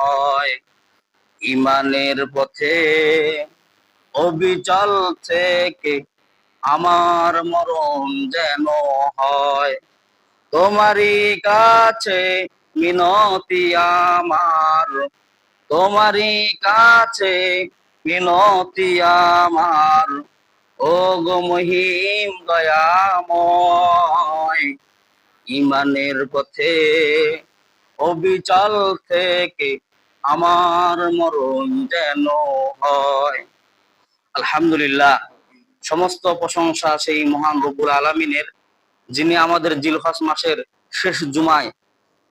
হয়। ইমানের পথে অবিচল থেকে আমার মরণ যেন হয়। তোমারই কাছে মিনতি আমার। তোমারই কাছে মিনতি আমার। ও গো মহিম দয়াময়, ইমানের পথে অবিচল থেকে আমার মরণ যেন হয়। আলহামদুলিল্লাহ, সমস্ত প্রশংসা সেই মহান রব্বুল আলমিনের, যিনি আমাদের জিলহাস মাসের শেষ জুমায়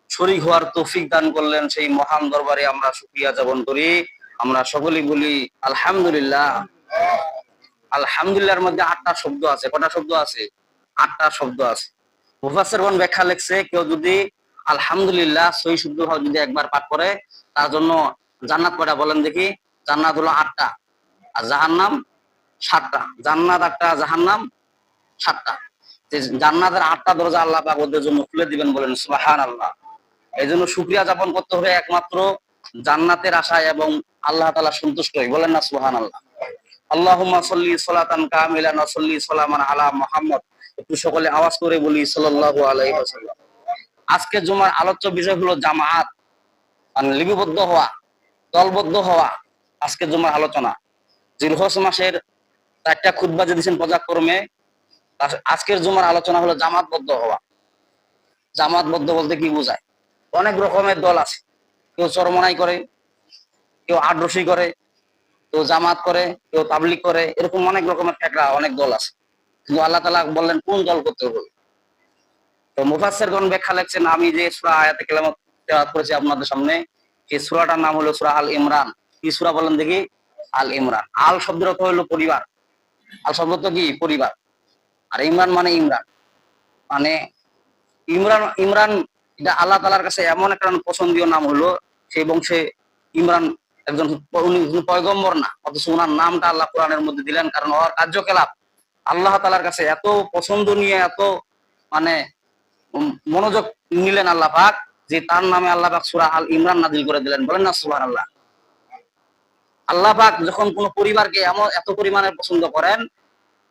শরীক হওয়ার তৌফিক দান করলেন, সেই মহান দরবারে আমরা সুক্রিয়া যাপন করি। আমরা সকলেই বলি, আলহামদুলিল্লাহ। আলহামদুলিল্লাহর মধ্যে আটটা শব্দ আছে। কটা শব্দ আছে? আটটা শব্দ আছে। মুফাসসিরগণ ব্যাখ্যা লেখছে, কেউ যদি আলহামদুলিল্লাহ শুদ্ধ ভাবে যদি একবার পাঠ করে তার জন্য জান্নাত কয়টা বলেন দেখি? জান্নাত হলো আটটা। আর জাহান্নাম সাতটা। জান্নাত আটটা, জাহান্নাম সাতটা। যে জান্নাতের আটটা দরজা আল্লাহ পাক ওদের জন্য খুলে দিবেন বলেন সুবাহান আল্লাহ এই জন্য শুক্রিয়া যাপন করতে হবে একমাত্র জান্নাতের আশায় এবং আল্লাহ তাআলা সন্তুষ্ট হই বলেন না সুবহান আল্লাহ আল্লাহুম্মা সাল্লি সালাতান কামিলান ওয়া সাল্লি আলা মুহাম্মদ। একটু সকলে আওয়াজ করে বলি, সাল্লাল্লাহু আলাইহি আজকে জুমার আলোচ্য বিষয় হলো জামাআত মানে লিপিবদ্ধ হওয়া, দলবদ্ধ হওয়া আজকে জুমার আলোচনা। জিলহজ মাসের চারটা খুতবা যে দিয়েছেন পর্যায়ক্রমে তার- আজকের জুমার আলোচনা হলো জামাতবদ্ধ হওয়া। জামাতবদ্ধ বলতে কি বোঝায়? অনেক রকমের দল আছে। কেউ চরমনাই করে, কেউ আড্রসি করে, কেউ জামাত করে, কেউ তাবলিক করে, এরকম অনেক রকমের ফেকরা অনেক দল আছে। কিন্তু আল্লাহ তালা বললেন, কোন দল করতে হবে? তো মুফাসের গণ ব্যাখ্যা লেখছেন, আমি যে সুরা আয়াতে কেলামত তেলাওয়াত করেছি আপনাদের সামনে। এই সুরাটার নাম হলো সুরা আল ইমরান কি সুরা বলেন দেখি? আল ইমরান আল শব্দের অর্থ হলো পরিবার। আল শব্দ তো কি? পরিবার। আর ইমরান মানে ইমরান। মানে ইমরান ইমরান এটা আল্লাহ তালার কাছে এমন একটা পছন্দীয় নাম হলো, সেই বংশে ইমরান একজন উনি পয়গম্বর না, অথচ ওনার নামটা আল্লাহ কোরআনের মধ্যে দিলেন, কারণ ওর কার্যকলাপ আল্লাহ তালার কাছে এত পছন্দ নিয়ে এত মানে মনোযোগ নিলেন আল্লাহ পাক যে তার নামে আল্লাহ পাক সুরা আল ইমরান নাজিল করে দিলেন। বলেন না সুবাহ আল্লাহ আল্লাহ পাক যখন কোন পরিবারকে এমন এত পরিমাণে পছন্দ করেন,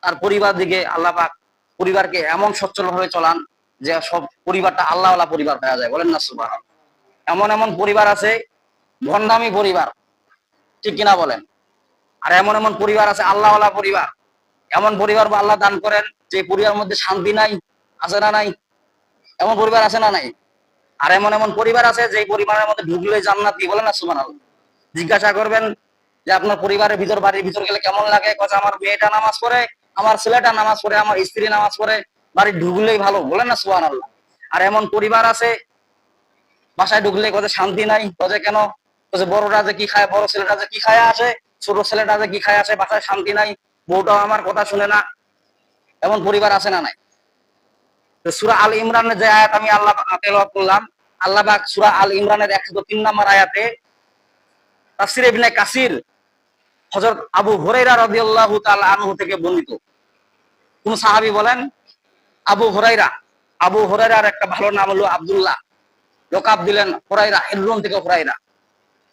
তার পরিবার দিকে আল্লাহ পাক পরিবারকে এমন সচ্ছল ভাবে চলান যে সব পরিবারটা আল্লাহওয়ালা পরিবার পাওয়া যায়। বলেন না সুবাহ এমন এমন পরিবার আছে, ভণ্ডামি পরিবার, ঠিক কিনা বলেন? আর এমন এমন পরিবার আছে, আল্লাহওয়ালা পরিবার। এমন পরিবার আল্লাহ দান করেন যে পরিবার মধ্যে শান্তি নাই, আছে না নাই? এমন পরিবার আছে না নাই? আর এমন এমন পরিবার আছে যে পরিবারের মধ্যে ঢুকলে জান্নাতি, বলে না সুমান জিজ্ঞাসা করবেন যে আপনার পরিবারের ভিতর বাড়ির ভিতর গেলে কেমন লাগে? কথা আমার মেয়েটা নামাজ পড়ে, আমার ছেলেটা নামাজ পড়ে, আমার স্ত্রী নামাজ পড়ে, বাড়ি ঢুকলেই ভালো বলেন না সুহান আল্লাহ আর এমন পরিবার আছে, বাসায় ঢুকলে কথা শান্তি নাই কথা কেন? বড়টা যে কি খায়, বড় ছেলেটা যে কি খায় আসে, ছোট ছেলেটা যে কি খায় আসে, বাসায় শান্তি নাই, বউটাও আমার কথা শুনে না। এমন পরিবার আছে না নাই? সুরা আল ইমরানের যে আয়াত আমি আল্লাহ করলাম, আল্লাহ সুরা আল ইমরানের একশো তিন নম্বর আয়াতে ইবনে কাসির, হযরত আবু হুরাইরা রাদিয়াল্লাহু তাআলা আনহু থেকে বর্ণিত। কোন সাহাবী বলেন, আবু হুরাইরা আবু হুরাইরার একটা ভালো নাম হলো আব্দুল্লাহ। লোকাব দিলেন হুরাইরা হিররুন থেকে হুরাইরা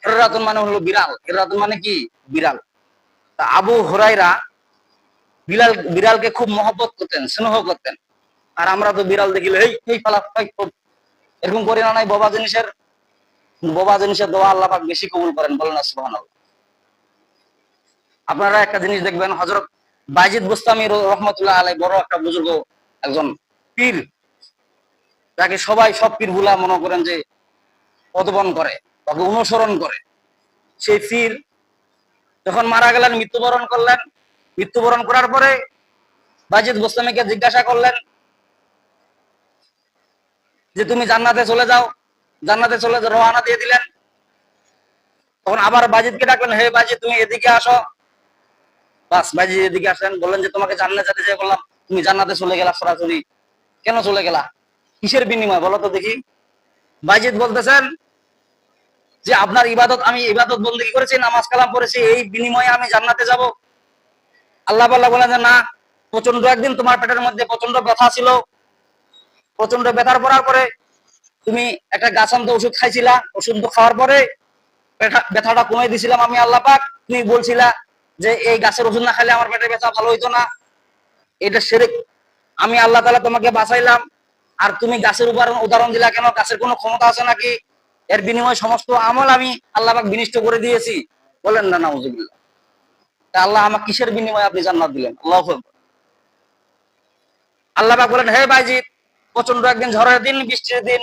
হিররাতুন মানে হলো বিড়াল। হিররাতুন মানে কি? বিড়াল। তা আবু হুরাইরা বিড়াল, বিড়ালকে খুব মহব্বত করতেন, স্নেহ করতেন। আর আমরা তো বিড়াল দেখিলে এই এই এরকম করি না, নাই, বাবা জিনিসের বাবা জিনিসের দোয়া আল্লাহ বেশি কবুল করেন, বলেন সুবহানাল্লাহ। আপনারা একটা জিনিস দেখবেন, হযরত বাইজিদ বুস্তামি রহমতুল্লাহ আলাই বড় একটা বুজুর্গ একজন পীর। যাকে সবাই, সব পীরগুলা মনে করেন যে পদবন করে, তাকে অনুসরণ করে। সেই পীর যখন মারা গেলেন, মৃত্যুবরণ করলেন। মৃত্যুবরণ করার পরে বাজিদ গোস্বামীকে জিজ্ঞাসা করলেন যে তুমি জান্নাতে চলে যাও, জান্নাতে চলে রওনা দিয়ে দিলেন। তখন আবার বাজিদকে ডাকলেন, হে বাজিদ তুমি এদিকে আসো। বাস বাজিদ এদিকে আসলেন বললেন যে, তোমাকে জান্নাতে যেতে যে বললাম, তুমি জান্নাতে চলে গেলা সরাসরি। কেন চলে গেলা? কিসের বিনিময়? বলো তো দেখি। বাজিদ বলতেছেন যে, আপনার ইবাদত, আমি ইবাদত বলতে কি করেছি, নামাজ কালাম করেছি এই বিনিময়ে আমি জান্নাতে যাব। আল্লাহ পাল্লাহ বলেন যে, না প্রচণ্ড একদিন তোমার পেটের মধ্যে প্রচণ্ড ব্যথা ছিল প্রচণ্ড ব্যথার পড়ার পরে তুমি একটা গাছান্ত ওষুধ খাইছিলা, ওষুধ খাওয়ার পরে ব্যথা- ব্যথাটা কমে দিছিলাম আমি আল্লাহ পাক। তুমি বলছিলা যে এই গাছের ওষুধ না খাইলে আমার পেটে ব্যথা ভালো হইতো না। এটা সেরে আমি আল্লাহ তালা তোমাকে বাঁচাইলাম। আর তুমি গাছের উদাহরণ উদাহরণ দিলা কেন? গাছের কোনো ক্ষমতা আছে নাকি? এর বিনিময়ে সমস্ত আমল আমি আল্লাহ পাক বিনিষ্ট করে দিয়েছি। বলেন না, নাউজুবিল্লাহ। তা আল্লাহ আমার কিসের বিনিময়ে আপনি জান্নাত দিলেন? আল্লাহ আল্লাহ বলেন, হে বাইজিৎ প্রচণ্ড একদিন ঝড়ের দিন, বৃষ্টির দিন।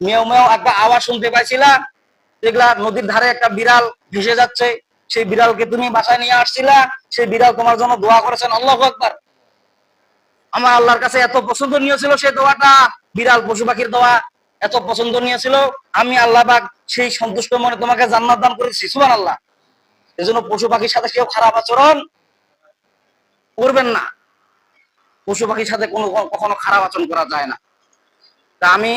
মেয় মেয় একটা আওয়াজ শুনতে পাইছিলা। দেখলা নদীর ধারে একটা বিড়াল ভেসে যাচ্ছে। সেই বিড়ালকে তুমি বাসায় নিয়ে আসছিলা। সেই বিড়াল তোমার জন্য দোয়া করেছেন, আল্লাহ একবার আমার আল্লাহর কাছে এত পছন্দনীয় ছিল সেই দোয়াটা। বিড়াল, পশু পাখির দোয়া এত পছন্দনীয় ছিল। আমি আল্লাহ পাক সেই সন্তুষ্ট মনে তোমাকে জান্নাত দান করেছি সুবান আল্লাহ এজন্য পশু পাখির সাথে কেউ খারাপ আচরণ করবেন না। পশু পাখির সাথে কোনো কখনো খারাপ আচরণ করা যায় না। তা আমি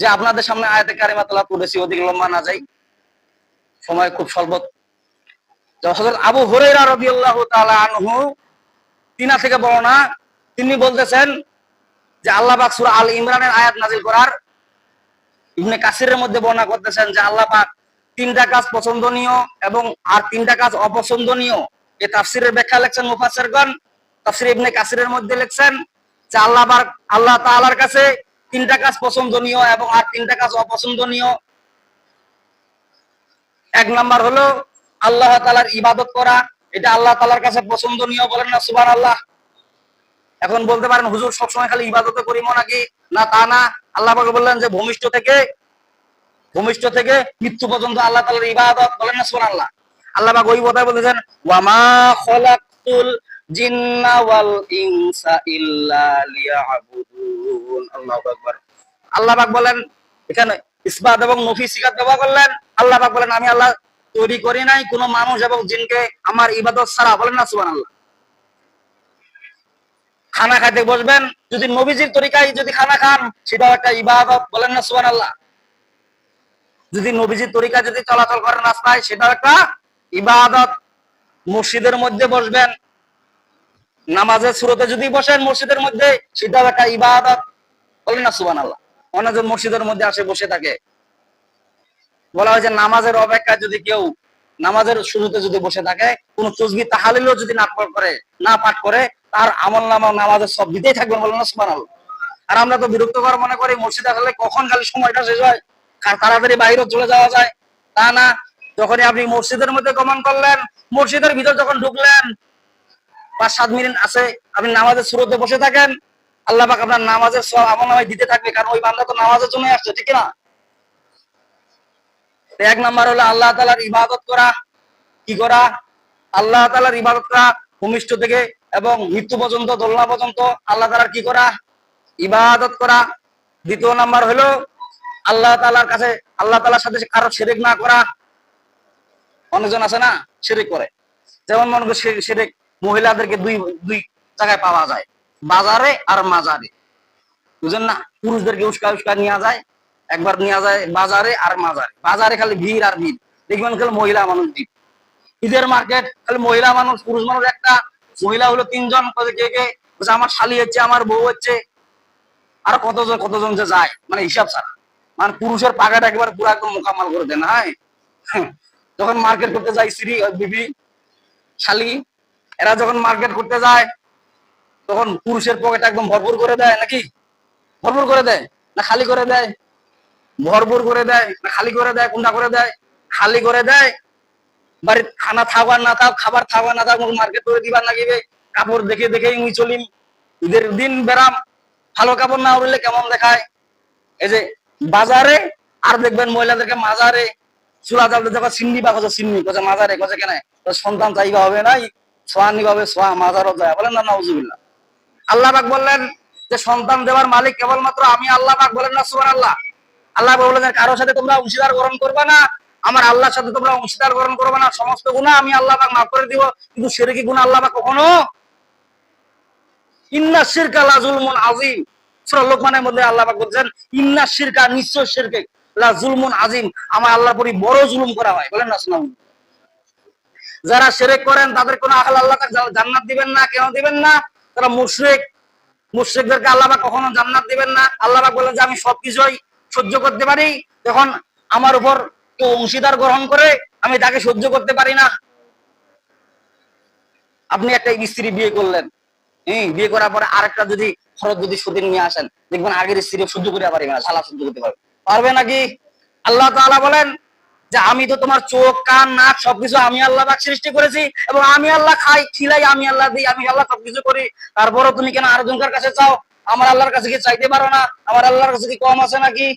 যে আপনাদের সামনে আয়াতে কারিমা তোলা তুলেছি অধিক লম্বা না যাই, সময় খুব স্বল্প। আবু রাদিয়াল্লাহু তাআলা আনহু, তিনা থেকে বর্ণনা, তিনি বলতেছেন যে আল্লাহ পাক সূরা আল ইমরানের আয়াত নাজিল করার ইবনে কাসিরের মধ্যে বর্ণনা করতেছেন যে আল্লাহ পাক তিনটা কাজ পছন্দনীয় এবং আর তিনটা কাজ অপছন্দনীয়। এই তাফসিরের ব্যাখ্যা লেখছেন মুফাসসিরগণ। তাফসির ইবনে কাসিরের মধ্যে লেখছেন যে আল্লাহ আল্লাহ তাআলার কাছে তিনটা কাজ পছন্দনীয় এবং আর তিনটা কাজ অপছন্দনীয়। এক নাম্বার হলো আল্লাহ ইবাদত করা, এটা আল্লাহ কাছে পছন্দনীয় বলেন না এখন বলতে পারেন, হুজুর সবসময় খালি ইবাদতে করিম নাকি? না, তা না। আল্লাহ বললেন যে ভূমিষ্ঠ থেকে ভূমিষ্ঠ থেকে মৃত্যু পর্যন্ত আল্লাহ তাআলার ইবাদত বলেন না, সুবহানাল্লাহ। আল্লাহ পাক ওই বলেছেন, ওয়া মা খালাকতুল জিন্না ইনসা ইল্লা লিয়াবুদুন। আল্লাহু আকবার। আল্লাহ পাক বলেন, এখানে ইসবাত এবং নফি সিগাত ব্যবহার করলেন। আল্লাহ পাক বলেন, আমি আল্লাহ তৈরি করি নাই কোনো মানুষ এবং জিনকে আমার ইবাদত ছাড়া। বলেন না, সুবহানাল্লাহ। খানা খাইতে বসবেন, যদি নবীজির তরিকায় যদি খানা খান, সেটাও একটা ইবাদত। বলেন না সুবান আল্লাহ যদি নবীজির তরিকা যদি চলাচল করেন রাস্তায়, সেটাও একটা ইবাদত। মসজিদের মধ্যে বসবেন নামাজের শুরুতে যদি বসেন মসজিদের মধ্যে সেটাও একটা ইবাদত। বলেন না সুবান আল্লাহ অনেকজন মসজিদের মধ্যে আসে, বসে থাকে। বলা হয় যে নামাজের অপেক্ষায় যদি কেউ নামাজের শুরুতে যদি বসে থাকে, কোন তসবি তাহালিলও যদি না পাঠ করে, না পাঠ করে, তার আমল নামা নামাজের সব দিতেই থাকবে, বলেন না, সুবহানাল্লাহ। আর আমরা তো বিরক্তকর মনে করি, মসজিদে আসলে কখন খালি সময়টা শেষ হয় তাড়াতাড়ি বাইরে চলে যাওয়া যায়। তা না, যখনই আপনি মসজিদের মধ্যে গমন করলেন, মসজিদের ভিতর যখন ঢুকলেন পাঁচ, সাত মিনিট আছে, আপনি নামাজের শুরুতে বসে থাকেন, আল্লাহ পাক আপনার নামাজের সব আমল নামায় দিতে থাকবে, কারণ ওই বান্দা তো নামাজের জন্য আসছে, ঠিক না এক নাম্বার হলো আল্লাহ তালার ইবাদত করা। কি করা? আল্লাহ তালার ইবাদত করা, ভূমিষ্ঠ থেকে এবং মৃত্যু পর্যন্ত, দোলনা পর্যন্ত আল্লাহ তালার কি করা? ইবাদত করা। দ্বিতীয় নাম্বার হলো আল্লাহ তালার কাছে, আল্লাহ তালার সাথে কারও সেরেক না করা। অনেকজন আছে না সেরেক করে। যেমন মনে করো সেরেক মহিলাদেরকে দুই দুই জায়গায় পাওয়া যায়। বাজারে আর মাজারে। বুঝেন না? পুরুষদেরকে উস্কা উস্কা নেওয়া যায়, একবার নেওয়া যায় বাজারে আর মাজারে। বাজারে খালি ভিড় আর ভিড়। দেখবেন খালি মহিলা মানুষ ভিড়। ঈদের মার্কেট, খালি মহিলা মানুষ, পুরুষ মানুষ একটা। মহিলা হলো তিনজন কে কে? আমার শালি হচ্ছে, আমার বউ হচ্ছে। আর কতজন কতজন যে যায় মানে হিসাব ছাড়া। মানে পুরুষের পাকাটা একবার পুরো একদম মোকামাল করে দেন হ্যাঁ? যখন মার্কেট করতে যায় স্ত্রী বিবি, শালি এরা যখন মার্কেট করতে যায়, তখন পুরুষের পকেট একদম ভরপুর করে দেয় নাকি? ভরপুর করে দেয় না খালি করে দেয়? ভরপুর করে দেয় না খালি করে দেয়? কোনটা করে দেয়? খালি করে দেয়? বাড়ির খানা থাকবা না থাক, খাবার থাকবা না থাক মার্কেট করে দিবার লাগিবে কাপড় দেখে দেখেই মুই চলিম। ঈদের দিন বেরাম ভালো কাপড় না উড়লে কেমন দেখায়? এই যে বাজারে, আর দেখবেন মহিলাদেরকে মাজারে, চুলা জালতে যখন সিন্নি বা কথা সিন্নি কথা মাজারে কথা কেন? সন্তান চাইবা হবে নাই? সোয়া নিভাবে সোয়া মাজারও যায় বলেন না, নাউজুবিল্লাহ। আল্লাহ পাক বললেন যে, সন্তান দেওয়ার মালিক কেবলমাত্র আমি আল্লাহ পাক বলেন না সুবহান আল্লাহ আল্লাহ পাক বললেন, কারোর সাথে তোমরা অংশীদার গ্রহণ করবে না, আমার আল্লাহর সাথে তোমরা অংশীদার গ্রহণ করবে না, সমস্ত গুণা আমি আল্লাহ পাক মাফ করে দিব, কিন্তু সেরেকি গুণা আল্লাহ পাক কখনো ইন্না শিরকা লা জুলমুন আজিম সূরা লোকমানের মধ্যে আল্লাহ পাক বলছেন, ইন্না শিরকা নিশ্চয় শিরকে লা জুলমুন আজিম আমার আল্লাহর পরি বড় জুলুম করা হয়। বলেন না শুনুন যারা শিরক করেন, তাদের কোনো আহল আল্লাহ জান্নাত দিবেন না, কেন দিবেন না? তারা মুশরিক। মুশরিকদেরকে আল্লাহ পাক কখনো জান্নাত দিবেন না। আল্লাহ পাক বলেন যে, আমি সবকিছুই সহ্য করতে পারি। তখন আমার উপর কেউ অংশীদার গ্রহণ করে, আমি তাকে সহ্য করতে পারি না। আপনি একটা স্ত্রী বিয়ে করলেন। হ্যাঁ বিয়ে করার পরে আরেকটা যদি খরচ যদি সুদিন নিয়ে আসেন, দেখবেন আগের স্ত্রী সহ্য করতে পারবে না, শালা সহ্য করতে পারবে। পারবে নাকি? আল্লাহ তাআলা বলেন যে আমি তো তোমার চোখ, কান, নাক সবকিছু আমি আল্লাহ পাক সৃষ্টি করেছি এবং আমি আল্লাহ খাই, খিলাই আমি আল্লাহ দিই, আমি আল্লাহ সবকিছু করি। তারপরও তুমি কেন আরেকজনকার কাছে চাও আমার আল্লাহর কাছে কি চাইতে পারো না? আমার আল্লাহর কাছে কি কম আছে নাকি?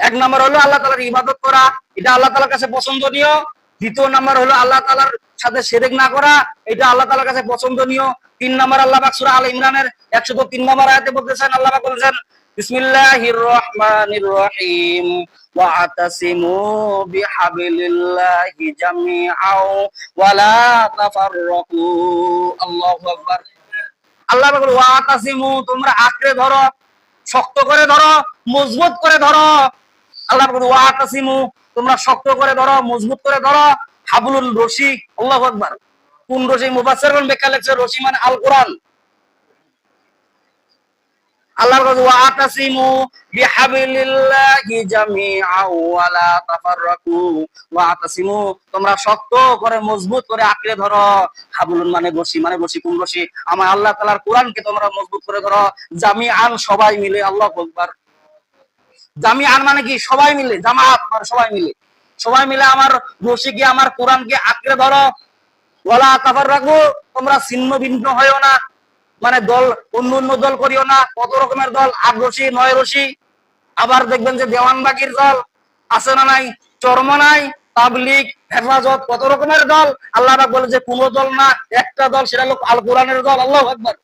এক নম্বর হলো আল্লাহ তালার ইবাদত করা, এটা আল্লাহ তালার কাছে পছন্দনীয়। দ্বিতীয় নম্বর হলো আল্লাহ তালার সাথে সেরেক না করা, এটা আল্লাহ তালার কাছে পছন্দনীয়। তিন নম্বর আল্লাহ পাক সূরা আল ইমরানের একশো তিন নম্বর আয়াতে বলতেছেন, আল্লাহ বলছেন বিসমিল্লাহির রহমানির রহিম ওয়াতাসিমু বিহাবিলিল্লাহি জামিআও ওয়ালা তাফাররাকু। আল্লাহু আকবার। আল্লাহ পাক বলে, ওয়াতাসিমু তোমরা আঁকড়ে ধরো শক্ত করে ধরো মজবুত করে ধরো। আল্লাহ পাক বলে, ওয়াতাসিমু তোমরা শক্ত করে ধরো মজবুত করে ধরো হাবলুল রশি। আল্লাহু আকবার। কোন রশি মুফাসসিরগণ ব্যাখ্যা লিখছে রশি মানে আল কোরআন আল্লাহর কাছে ওয়াতাসিমু বিহাবিলিল্লাহি জামিআও ওয়া লা তাফাররাকু ওয়াতাসিমু তোমরা শক্ত করে, মজবুত করে আঁকড়ে ধরো। হাবলুন মানে বসি মানে বসি কোন বসি আমার আল্লাহ তাআলার কোরআনকে তোমরা মজবুত করে ধরো। জামিআন সবাই মিলে, আল্লাহু আকবার। জামিআন মানে কি? সবাই মিলে, জামাত মানে সবাই মিলে। সবাই মিলে আমার রশিকে আমার কোরআনকে আঁকড়ে ধরো। ওয়ালা তাফাররাকু, তোমরা ছিন্ন ভিন্ন হয়েও না। মানে দল, অন্য অন্য দল করিও না, কত রকমের দল, আট রশি, নয় রশি। আবার দেখবেন যে দেওয়ানবাগির দল আছে না নাই, চর্ম নাই, তাবলিগ, হেফাজত, কত রকমের দল। আল্লাহ বলে যে কোন দল না, একটা দল, সেটা হলো আল কোরআনের দল, আল্লাহ আকবার।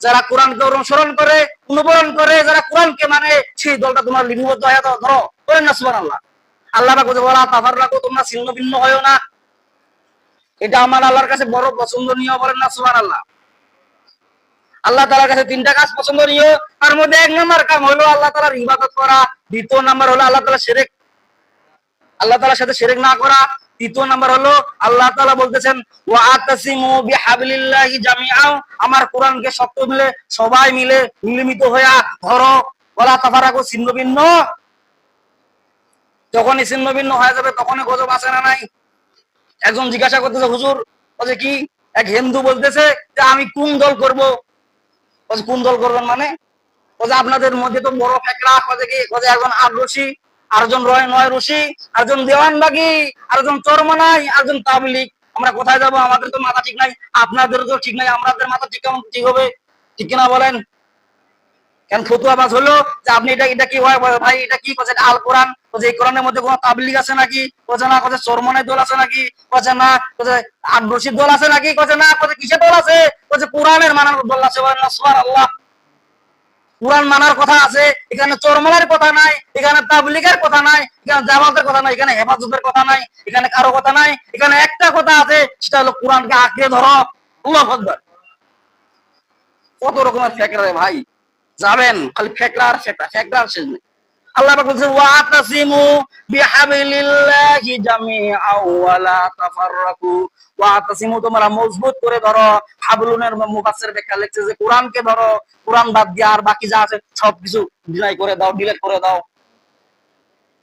যারা কোরআনকে অনুসরণ করে অনুবরণ করে, যারা কোরআনকে মানে সেই দলটা তোমার লিপিবদ্ধ হয়ে ধরো, করেন না সুবান আল্লাহ আল্লাহ পাক বলে তাফার রাখো তোমরা ছিন্ন ভিন্ন হয়েও না। এটা আমার আল্লাহর কাছে বড় পছন্দনীয় বলেন না সুবান আল্লাহ আল্লাহ তালার কাছে তিনটা কাজ পছন্দনীয়। তার মধ্যে এক নম্বর কাম হলো আল্লাহ তালার ইবাদত করা। দ্বিতীয় নাম্বার হলো আল্লাহ তালা সেরেক আল্লাহ তালার সাথে সেরেক না করা। তৃতীয় নাম্বার হলো আল্লাহ তালা বলতেছেন আমার কোরআনকে শক্ত মিলে, সবাই মিলে মিলিমিত হইয়া ধরো। ওলা তাফারাকু ছিন্ন ভিন্ন যখনই ছিন্ন ভিন্ন হয়ে যাবে, তখনই গজব আসে না নাই? একজন জিজ্ঞাসা করতেছে, হুজুর বলছে কি? এক হিন্দু বলতেছে যে, আমি কোন দল করব? কোন দল করবেন মানে? আপনাদের মধ্যে তো বড় ফেকরা কে? কি বলছে একজন আগ্রসী আরজন রয় নয় রশি, আরেকজন দেওয়ানবাগি আরজন চরমনাই আরজন তাবলিক আমরা কোথায় যাব? আমাদের তো মাথা ঠিক নাই আপনাদের তো ঠিক নাই, আমাদের মাথা ঠিক কেমন ঠিক হবে? ঠিক কিনা বলেন? কেন ফতুয়া বাজ হলো যে আপনি এটা এটা কি হয়? ভাই এটা কি করছে আল কোরআন? বলছে, এই কোরআনের মধ্যে কোনো তাবলিগ আছে নাকি? বলছে, না কোথায় চরমনের দল আছে নাকি? বলছে, না কোথায় রশিদ দল আছে নাকি? বলছে, না কোথায় কিসের দল আছে? বলছে, কোরআনের মানার দল আছে আল্লাহ কোরআন মানার কথা আছে, এখানে চরমনের কথা নাই, এখানে তাবলিগের কথা নাই, এখানে জামাতের কথা নাই, এখানে হেফাজতের কথা নাই, এখানে কারও কথা নাই, এখানে একটা কথা আছে, সেটা হলো কোরআনকে আঁকড়ে ধরো। আল্লাহু কত রকমের ফেকরা ভাই। যাবেন, খালি ফেকরা আর ফেকরা ফেকরা আর শেষ নেই। আল্লাহ পাক ওয়াতাসিমু বিহাবিলিল্লাহি জামিআও ওয়া লা তাফাররাকু। ওয়াতাসিমু তোমরা মজবুত করে ধরো, হাবলুনের মুফাসসির ব্যাখ্যা লিখছে যে, কোরআনকে ধরো, কোরআন বাদ দিয়ে আর বাকি যা আছে ডিনাই করে দাও, ডিলিট করে দাও।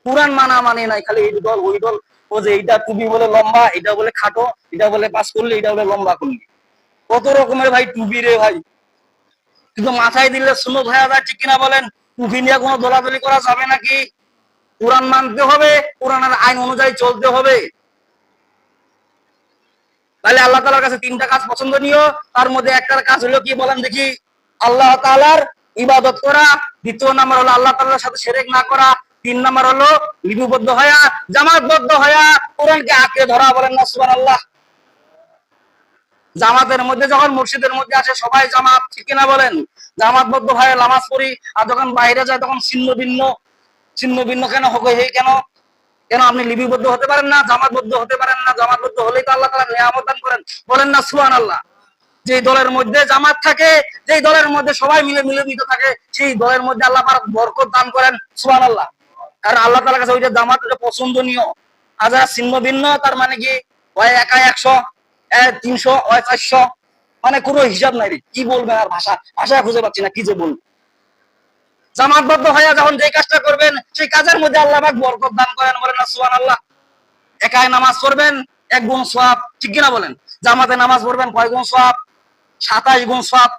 কোরআন মানা মানে নাই, খালি এই দল, ওই দল, ও যে এইটা টুপি বলে লম্বা এটা বলে খাটো এটা বলে পাস করলে এটা বলে লম্বা করলে। কত রকমের ভাই টুপি রে ভাই। কিন্তু মাথায় দিলে সুন্নত হয়ে যায় ঠিক কিনা বলেন? টুপি নিয়ে কোনো দলাদলি করা যাবে নাকি? কোরআন মানতে হবে, কোরআনের আইন অনুযায়ী চলতে হবে। তাহলে আল্লাহ তালার কাছে তিনটা কাজ পছন্দনীয়, তার মধ্যে একটা কাজ হলো কি বলেন দেখি, আল্লাহ তালার ইবাদত করা, দ্বিতীয় নাম্বার হলো আল্লাহ তাআলার সাথে সেরেক না করা, তিন নাম্বার হলো লিপিবদ্ধ হয়া, জামাতবদ্ধ হয়া, কোরআনকে আঁকড়ে ধরা বলেন না, সুবহানাল্লাহ। জামাতের মধ্যে যখন মসজিদের মধ্যে আসে, সবাই জামাত, ঠিক কিনা বলেন? জামাতবদ্ধ হয়ে নামাজ পড়ি, আর যখন বাইরে যায় তখন ছিন্ন ভিন্ন ছিন্ন ভিন্ন কেন? হবে এই কেন? কেন আপনি লিপিবদ্ধ হতে পারেন না? জামাতবদ্ধ হতে পারেন না? জামাতবদ্ধ হলেই তো আল্লাহ তাআলা নিয়ামত দান করেন। বলেন না, সুবহানাল্লাহ। যে দলের মধ্যে জামাত থাকে যে দলের মধ্যে সবাই মিলে মিলে মিলিত থাকে, সেই দলের মধ্যে আল্লাহ বরকত দান করেন, সুবহানাল্লাহ। কারণ আল্লাহ তাআলার কাছে ওইটা জামাত পছন্দনীয়। আর যারা ছিন্ন ভিন্ন, তার মানে কি? ওই একা একশো। তিনশো চারশো মানে কোনো হিসাব নাই কি বলবে আর ভাষা? ভাষা খুঁজে পাচ্ছি না, কি যে বলব। জামাতবদ্ধ হয়ে যখন যে কাজটা করবেন, সেই কাজের মধ্যে আল্লাহ বরকত দান করেন বলেন, না, সুবহানাল্লাহ। একাই নামাজ পড়বেন, এক গুণ ঠিক কিনা বলেন? জামাতে নামাজ পড়বেন কয় গুণ সওয়াব? সাতাশ গুণ সওয়াব।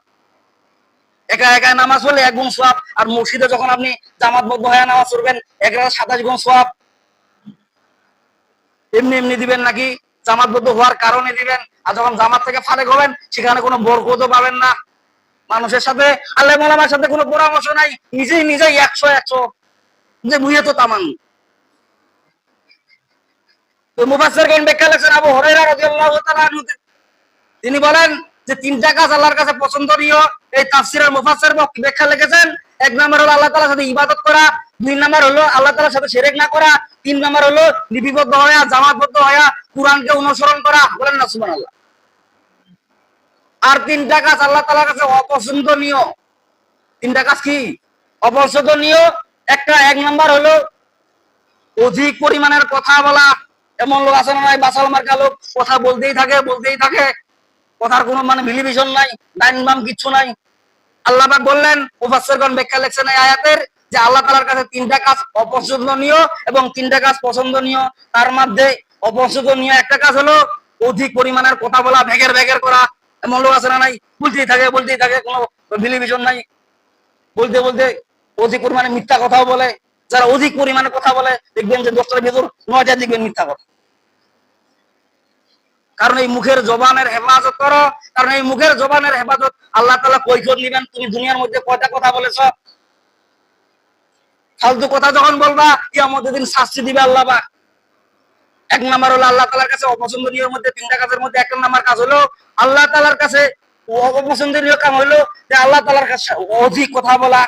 একা একা নামাজ পড়লে এক গুণ সওয়াব। আর মসজিদে যখন আপনি জামাতবদ্ধ হয়ে নামাজ পড়বেন এক সাতাশ গুণ সওয়াব। এমনি এমনি দিবেন নাকি? জামাতবদ্ধ হওয়ার কারণে দিবেন, আর যখন জামাত থেকে ফারেক হবেন, সেখানে কোনো বরকতও পাবেন না। মানুষের সাথে, আল্লাহ মোলামার সাথে কোনো পরামর্শ নাই, নিজেই নিজেই একশো একশো, যে মুহে তো তামান তিনি বলেন যে তিনটা কাজ আল্লাহর কাছে পছন্দনীয়, এই তাফসিরের মুফাসসির ব্যাখ্যা লিখেছেন। এক নম্বর হলো আল্লাহ তাআলার সাথে ইবাদত করা দুই নম্বর হলো আল্লাহ তাআলার সাথে শিরক না করা। তিন নম্বর হলো লিপিবদ্ধ হওয়া, জামাতবদ্ধ হওয়া, কোরআনকে অনুসরণ করা। বলেন না সুমান আল্লাহ আর তিনটা কাজ আল্লাহ তাআলার কাছে অপছন্দনীয়। তিনটা কাজ কি? অপছন্দনীয়। একটা, এক নম্বর হলো অধিক পরিমাণের কথা বলা। এমন লোক আছে নাই, বাসাল মার্কা লোক, কথা বলতেই থাকে বলতেই থাকে। কথার কোনো মানে মিলিভিশন নাই ডাইন বাম কিচ্ছু নাই। আল্লাহ বললেন, মুফাসসিরগণ ব্যাখ্যা লিখছেন এই আয়াতের যে আল্লাহ তাআলার কাছে তিনটা কাজ অপছন্দনীয় এবং তিনটা কাজ পছন্দনীয়, তার মধ্যে অপছন্দনীয় একটা কাজ হলো অধিক পরিমাণের কথা বলা, ভেগের ভেগের করা। এমন লোক আছে না নাই? বলতেই থাকে বলতেই থাকে, কোনো মিলিভিশন নাই। বলতে বলতে অধিক পরিমাণে মিথ্যা কথাও বলে। যারা অধিক পরিমাণে কথা বলে, দেখবেন যে দশটার ভেতর নয়টা দেখবেন মিথ্যা কথা। কারণ এই মুখের জবানের হেফাজত করো। কারণ এই মুখের জবানের হেফাজত আল্লাহ তালা কৈফত নিবেন তুমি দুনিয়ার মধ্যে কয়টা কথা বলেছ? ফালতু কথা যখন বলবা, কিয়ামতের দিন শাস্তি দিবে আল্লাহ এক নাম্বার হলো আল্লাহ তালার কাছে অপছন্দনীয় মধ্যে, তিনটা কাজের মধ্যে এক নাম্বার কাজ হলো আল্লাহ তালার কাছে অপছন্দনীয় কাম হলো যে আল্লাহ তালার কাছে অধিক কথা বলা।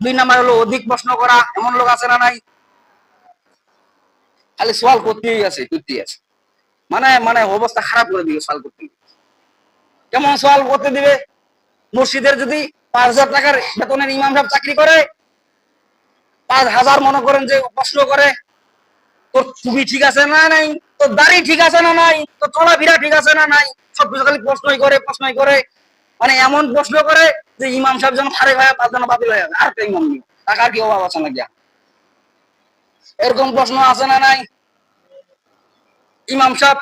দুই নাম্বার হলো অধিক প্রশ্ন করা, এমন লোক আছে না নাই? খালি সওয়াল করতেই আছে করতেই আছে। মানে মানে অবস্থা খারাপ করে দিবে সওয়াল করতে। কেমন সওয়াল করতে দিবে? মসজিদের যদি পাঁচ হাজার টাকার বেতনের ইমাম সাহেব চাকরি করে পাঁচ হাজার মনে করেন যে প্রশ্ন করে, তোর টুপি ঠিক আছে না নাই? তোর দাড়ি ঠিক আছে না নাই? তোর চলাফেরা ঠিক আছে না নাই? সব কিছু খালি প্রশ্নই করে প্রশ্নই করে। মানে এমন প্রশ্ন করে যে ইমাম সাহেব যেন ফারে ভাই, পাঁচ জন বাতিল হয়ে আর একটা ইমাম নেই। টাকার কি অভাব আছে নাকি আর? এরকম প্রশ্ন আছে না নাই? ইমাম সাহেব,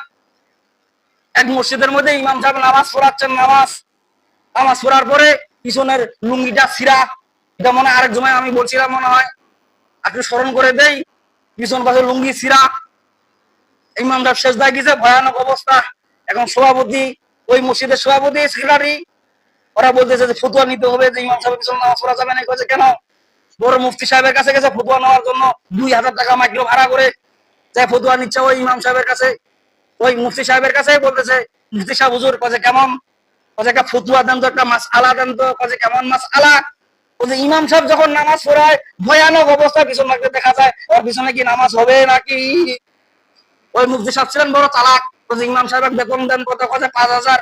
এক মসজিদের মধ্যে ইমাম সাহেব নামাজ পড়াচ্ছেন, নামাজ। নামাজ পড়ার পরে পিছনের লুঙ্গিটা ছিঁড়া। এটা মনে আরেক সময় আমি বলছিলাম মনে হয়। একটু স্মরণ করে দেই পিছন পাশে লুঙ্গি ছিঁড়া ইমাম সাহেব শেষ দায় গেছে, ভয়ানক অবস্থা। এখন সভাপতি, ওই মসজিদের সভাপতি, সেক্রেটারি, ওরা বলতেছে যে ফতুয়া নিতে হবে, যে ইমাম সাহেবের পিছনে নামাজ পড়া যাবে না। কয়েছে কেন? বড় মুফতি সাহেবের কাছে গেছে, ফতুয়া নেওয়ার জন্য দুই হাজার টাকা মাইক্রো ভাড়া করে। যে ফতুয়া নিচ্ছে ওই ইমাম সাহেবের কাছে। ওই মুফতি সাহেবের কাছে বলতেছে, মুফতি সাহেব, হুজুর কাছে কেমন? কাছে একটা ফতুয়া দেন তো একটা মাস, আলা দেন তো কাছে কেমন মাস, আলা? ইমাম সাহেব যখন নামাজ পড়ায়, ভয়ানক অবস্থা, পিছন লাগতে দেখা যায়, ওর পিছনে কি নামাজ হবে নাকি? ওই মুফতি সাহেব ছিলেন বড় চালাক। ইমাম সাহেবের বেতন দেন কত কাছে পাঁচ হাজার।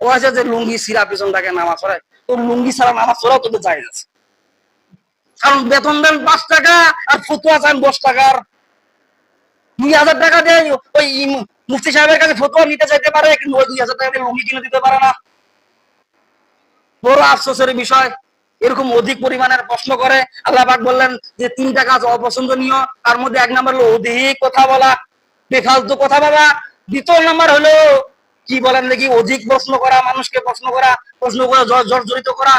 ও আছে যে লুঙ্গি সিরা পিছন থাকে নামাজ পড়ায়। তো লুঙ্গি ছাড়া নামাজ পড়াও তোদের যায় আছে। কারণ বেতন দেন পাঁচ টাকা আর ফতুয়া চান দশ টাকার। দুই হাজার টাকা দিয়ে, ওই মুফতি সাহেবের কাছে ফতুয়া নিতে চাইতে পারে, কিন্তু ওই দুই হাজার টাকা দিয়ে লুঙ্গি কিনে দিতে পারে না। বড় আফসোসের বিষয়। এরকম অধিক পরিমাণের প্রশ্ন করে আল্লাহ পাক বললেন যে, তিনটা কাজ অপছন্দনীয়। তার মধ্যে এক নাম্বার হলো অধিক কথা বলা, বেফালতু কথা বলা। দ্বিতীয় নাম্বার হলো, কি বলেন দেখি, অধিক প্রশ্ন করা, মানুষকে প্রশ্ন করা প্রশ্ন করে জর্জরিত করা।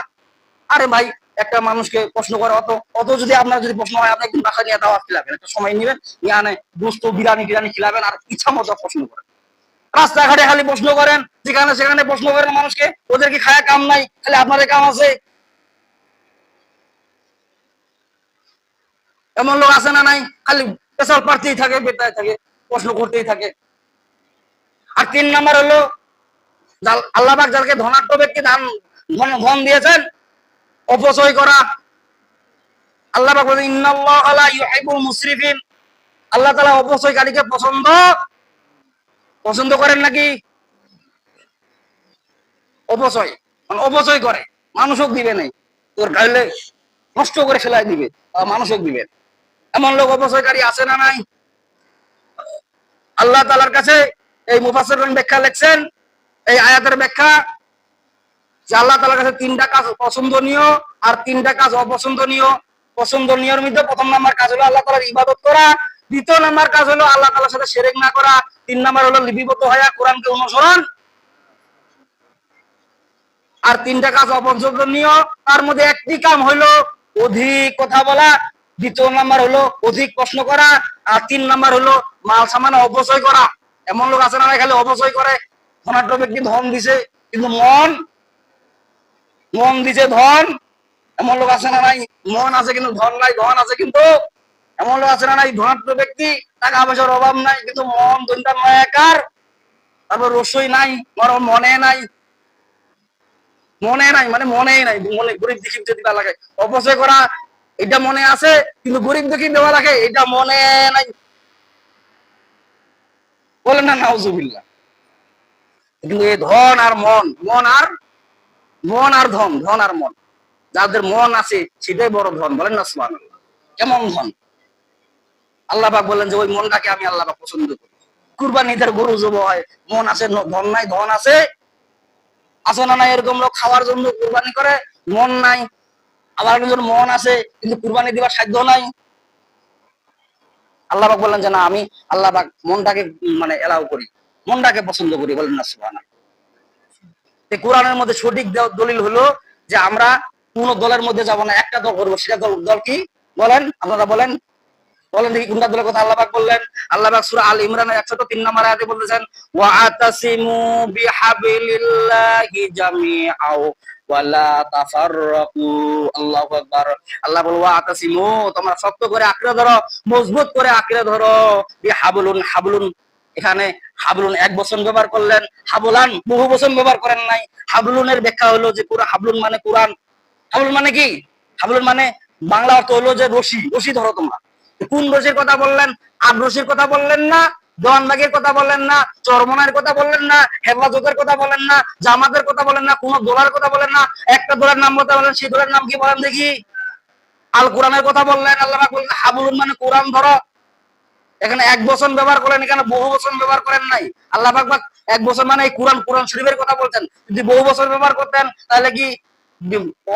আরে ভাই, একটা মানুষকে প্রশ্ন করা, অত অত যদি আপনার যদি প্রশ্ন হয়, আপনি একদিন বাসা নিয়ে দাওয়াত খিলাবেন, একটা সময় নেবেন, নিয়ে আনে দুস্থ বিরিয়ানি টিরানি খিলাবেন, আর ইচ্ছা মতো প্রশ্ন করেন। রাস্তাঘাটে খালি প্রশ্ন করেন, যেখানে সেখানে প্রশ্ন করেন মানুষকে, ওদের কি খায়া কাম নাই? খালি আপনাদের কাম আছে? এমন লোক আছে না নাই? খালি পেশাল পারতেই থাকে, বেতায় থাকে, প্রশ্ন করতেই থাকে। আর তিন নাম্বার হলো যার- আল্লাহ পাক যাকে ধনাঢ্য ব্যক্তি ধন ধন দিয়েছেন, অপচয় করা। আল্লাহ পাক বলেন, ইন্নাল্লাহা লা ইউহিব্বুল মুসরিফিন। আল্লাহ তাআলা অপচয়কারীকে পছন্দ পছন্দ করেন নাকি? অপচয়। মানে অপচয় করে। মানুষক দিবে নাই। তোর গাইলে নষ্ট করে ফেলাই দিবে। মানুষক দিবে। এমন লোক অপচয়কারী আছে না নাই? আল্লাহ তালার কাছে এই মুফাসসিরগণ ব্যাখ্যা লিখছেন, এই আয়াতের ব্যাখ্যা, যে আল্লাহ তালার কাছে তিনটা কাজ পছন্দনীয় আর তিনটা কাজ অপছন্দনীয়। পছন্দনীয়র মধ্যে প্রথম নাম্বার কাজ হলো আল্লাহ তালার ইবাদত করা দ্বিতীয় নাম্বার কাজ হলো আল্লাহ তালার সাথে সেরেক না করা। তিন নাম্বার হলো লিপিবদ্ধ হয়ে কোরআনকে অনুসরণ। আর তিনটা কাজ অপছন্দনীয় তার মধ্যে একটি কাম হলো অধিক কথা বলা। দ্বিতীয় নাম্বার হলো অধিক প্রশ্ন করা। আর তিন নাম্বার হলো মাল সামান অপচয় করা। এমন লোক আছে না খালি অপচয় করে। ধনাঢ্য ব্যক্তি ধন দিছে, কিন্তু মন মন দিছে ধন। এমন লোক আছে না নাই মন আছে কিন্তু ধন নাই, ধন আছে কিন্তু এমন লোক আছে না নাই ধনাঢ্য ব্যক্তি, টাকা পয়সার অভাব নাই, কিন্তু মন দুইটা নয়াকার তারপর রসই নাই বরং মনে নাই। মনে নাই মানে মনেই নাই, মনে, গরিব দেখি যদি লাগে। অপচয় করা, এটা মনে আছে, কিন্তু গরিব দেখি দেওয়া লাগে এটা মনে নাই। বলেন না, নাউজুবিল্লাহ। কিন্তু এই ধন আর মন মন আর মন আর ধন ধন আর মন। যাদের মন আছে, সেটাই বড় ধন, বলেন না সুমান কেমন ধন? আল্লাহ পাক বলেন যে, ওই মনটাকে আমি আল্লাহ পাক পছন্দ করি। কুরবানি তার গরু জব হয়, মন আছে ধন নাই, ধন আছে। আছে না এরকম লোক খাওয়ার জন্য কুরবানি করে? মন নাই। আবার একজন মন আছে, কিন্তু কুরবানি দিবার সাধ্য নাই। আল্লাহ পাক বললেন যে, না, আমি আল্লাহ পাক মনটাকে মানে এলাও করি। মনটাকে পছন্দ করি। বলেন না এই কোরআনের মধ্যে সঠিক দলিল হলো যে, আমরা কোন দলের মধ্যে যাব না, একটা দল করব, সেটা দল কি? বলেন, আপনারা বলেন বলেন দেখি কোনটা দলের কথা আল্লাহ পাক বললেন। আল্লাহ পাক সূরা আল ইমরানের 103 নম্বর আয়াতে বলতেছেন ওয়া আতাসিমু বিহাবিলিল্লাহি জামিআও আল্লাহু আকবার। আল্লাহ বল ওয়া আতাসিমু তোমরা শক্ত করে আঁকড়ে ধরো, মজবুত করে আঁকড়ে ধরো। বিহাবলুন, হাবলুন, এখানে হাবলুন এক বছর ব্যবহার করলেন, হাবলান বহু বছর ব্যবহার করেন নাই। হাবলুনের ব্যাখ্যা হলো যে পুরো, হাবলুন মানে কোরআন। হাবলুন মানে কি? হাবলুন মানে বাংলা অর্থ হলো যে রশি রশি ধরো তোমরা। কোন রশির কথা বললেন? আট রশির কথা বললেন না দোয়ানবাগের কথা বললেন না, চরমনার কথা বললেন না, হেফাজতের কথা বলেন না, জামাতের কথা বলেন না, কোন দোলার কথা বলেন না, একটা দোলার নাম বলতে বলেন সেই দোলার নাম কি বলেন দেখি? আল কোরআনের কথা বললেন, আল্লাহ বললেন হাবলুন মানে কোরআন ধরো। এখানে এক বছর ব্যবহার করেন এখানে বহু বছর ব্যবহার করেন নাই। আল্লাহ পাক এক বছর মানে এই কোরআন কোরআন শরীফের কথা বলছেন। যদি বহু বছর ব্যবহার করতেন, তাহলে কি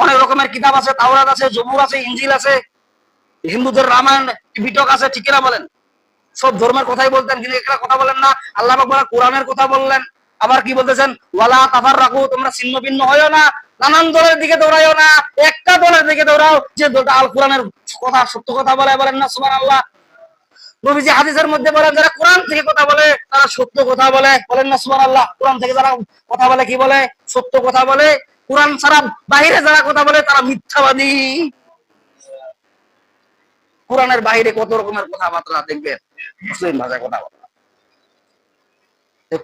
অনেক রকমের কিতাব আছে, তাওরাত আছে জবুর আছে, ইঞ্জিল আছে হিন্দুদের রামায়ণ বিটক আছে, ঠিক না বলেন? সব ধর্মের কথাই বলতেন, কিন্তু এখানে কথা বলেন না। আল্লাহ বলেন কোরআনের কথা বললেন। আবার কি বলতেছেন? ওয়ালা তাফার রাখো তোমরা ছিন্ন ভিন্ন হয়েও না, নানান দলের দিকে দৌড়াইও না, একটা দলের দিকে দৌড়াও, যে দলটা আল কোরআনের কথা, সত্য কথা বলে, বলেন না, সুবহানাল্লাহ। নবীজি হাদিসের মধ্যে বলেন, যারা কোরআন থেকে কথা বলে, তারা সত্য কথা বলে, বলেন না, সুবহানাল্লাহ। কোরআন থেকে যারা কথা বলে, কি বলে? সত্য কথা বলে। কোরআন ছাড়া বাইরে যারা কথা বলে, তারা মিথ্যাবাদী। কোরআনের বাইরে কত রকমের কথাবার্তা দেখবেন? মুসলিম ভাষায় কথাবার্তা।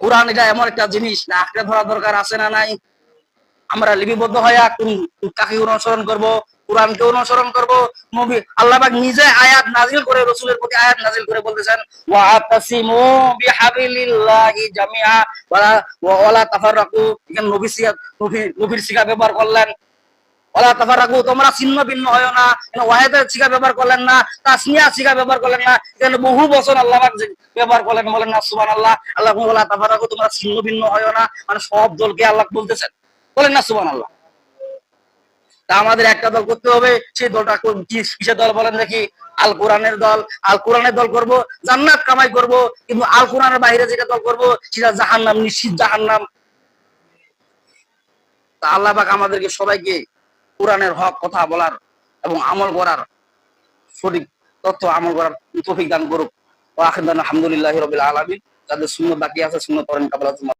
কোরআন এটা এমন একটা জিনিস, না আঁকড়ে ধরা দরকার আছে না নাই? আমরা লিপিবদ্ধ হয়ে কোন কাকে অনুসরণ করব, কোরআনকে অনুসরণ করব? নবী আল্লাহ নিজে আয়াত নাজিল করে, রসুলের প্রতি আয়াত নাজিল করে বলতেছেন নবীর শিক্ষা ব্যবহার করলেন। ব্যবহার না ব্যবহার না। মানে আমাদের একটা দল করতে হবে, সেই দলটা কিসের দল বলেন দেখি। আল কোরআনের দল। আল কোরআনের দল করব, জান্নাত কামাই করব, কিন্তু আল কোরআনের বাইরে যেটা দল করব, সেটা জাহান্নাম, নিশ্চিত জাহান্নাম। আল্লাহ আমাদেরকে সবাইকে কোরআনের হক, কথা বলার এবং আমল করার সঠিক তথ্য আমল করার তৌফিক দান করুক। আলহামদুলিল্লাহ রবিল আলমী যাদের শূন্য বাকি আছে শূন্য করেন কাবলা